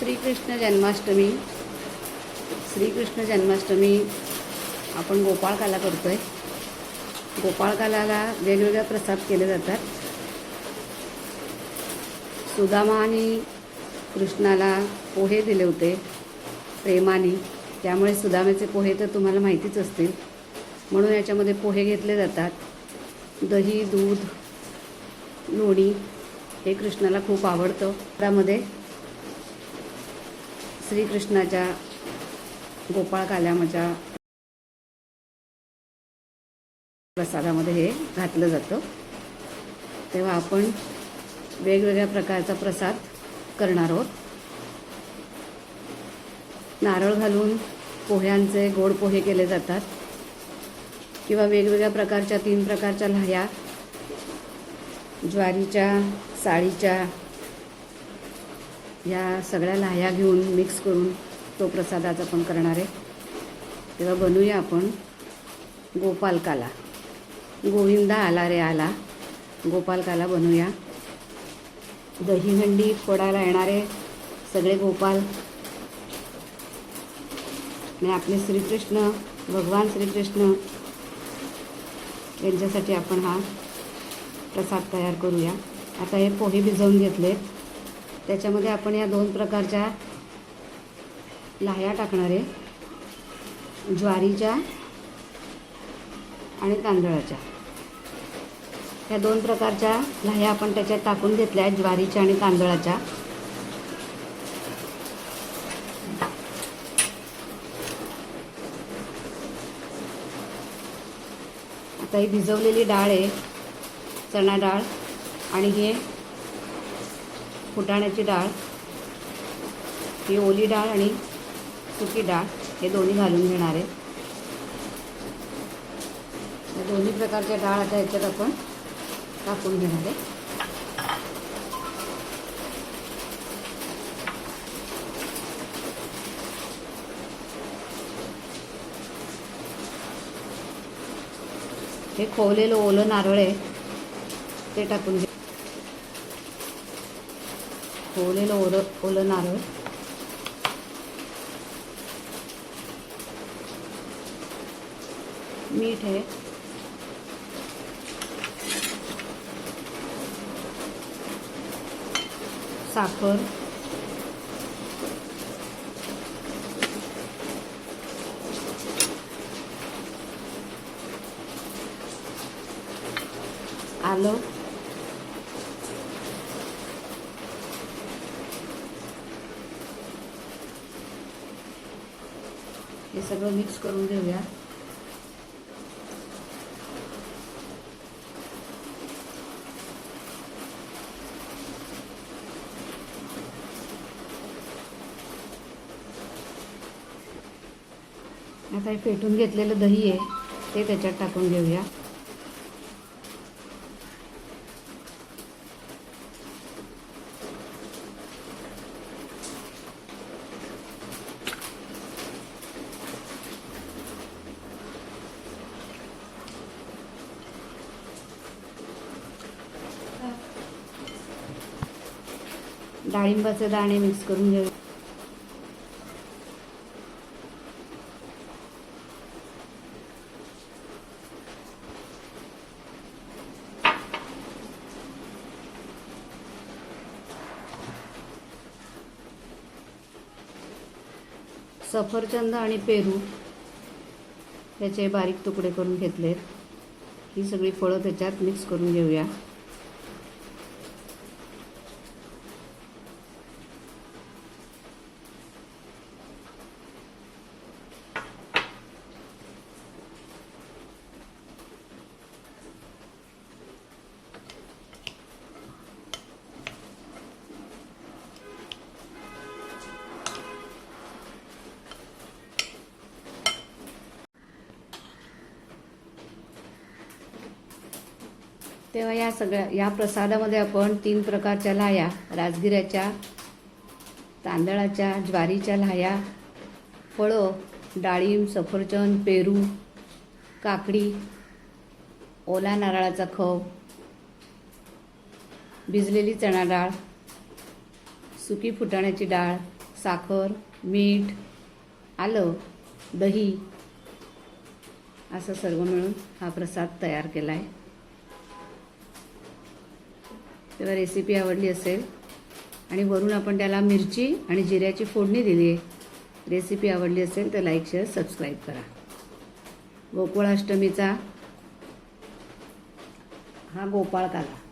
श्रीकृष्ण जन्माष्टमी. श्रीकृष्ण जन्माष्टमी आपण गोपाळकाला करतो आहे गोपाळकाला वेगवेगळे प्रसाद केले जातात. सुदामा आणि कृष्णाला पोहे दिले होते प्रेमाने. त्यामुळे सुदामेचे पोहे तर तुम्हाला माहितीच असतील. म्हणून याच्यामध्ये पोहे घेतले जातात. दही दूध लोणी हे कृष्णाला खूप आवडतं. त्यामध्ये श्रीकृष्णाच्या गोपाळ काल्यामाच्या प्रसादामध्ये हे घातलं जातं. तेव्हा आपण वेगवेगळ्या प्रकारचा प्रसाद करणार आहोत. नारळ घालून पोह्यांचे गोड पोहे केले जातात किंवा वेगवेगळ्या प्रकारच्या तीन प्रकारच्या लाह्या ज्वारीच्या साळीच्या या सगळ्या लाह्या घेऊन मिक्स करून तो प्रसादाचा पण करणार आहे. तेव्हा बनवूया आपण गोपालकाला. गोविंदा आला रे आला. गोपालकाला बनवूया दहीहंडी फोडायला येणारे सगळे गोपाल. आणि आपले श्रीकृष्ण भगवान श्रीकृष्ण यांच्यासाठी आपण हा प्रसाद तयार करूया. आता हे पोहे भिजवून घेतलेत. त्याच्यामध्ये आपण या दोन प्रकारच्या लाह्या टाकणार आहे. ज्वारीच्या आणि तांदळाच्या. या दोन प्रकारच्या लाह्या आपण त्याच्यात टाकून घेतल्या आहेत ज्वारीच्या आणि तांदळाच्या. आता ही भिजवलेली डाळ आहे चणा डाळ आणि हे फुटाण्याची डाळ ही ओली डाळ आणि सुकी डाळ हे दोन्ही घालून घेणार आहे. दोन्ही प्रकारच्या डाळ आता ह्याच्यात आपण टाकून घेणार आहे. हे खोवलेलं ओलं नारळ आहे ते टाकून घे ओलेलं ओलं ओलं नारळ. मीठ आहे. साखर. आलं. हे सगळं मिक्स करून घेऊया. आता हे फेटून घेतलेलं दही आहे ते त्याच्यात टाकून घेऊया. डाळिंबाचे दाणे मिक्स करून घेऊ. सफरचंद आणि पेरू त्याचे बारीक तुकडे करून घेतलेत. ही सगळी फळं त्याच्यात मिक्स करून घेऊया. तेव्हा या सगळ्या या प्रसादामध्ये आपण तीन प्रकारच्या लाह्या राजगिऱ्याच्या तांदळाच्या ज्वारीच्या लाह्या फळं डाळिंब सफरचंद पेरू काकडी ओला नारळाचा खव भिजलेली चणा डाळ सुकी फुटाण्याची डाळ साखर मीठ आलं दही असं सर्व मिळून हा प्रसाद तयार केला आहे तेव्हा रेसिपी आवडली असेल. आणि वरून आपण त्याला मिरची आणि जिऱ्याची फोडणी दिली आहे. रेसिपी आवडली असेल तर लाईक शेअर सबस्क्राईब करा. गोकुळाष्टमीचा हा गोपाळ काला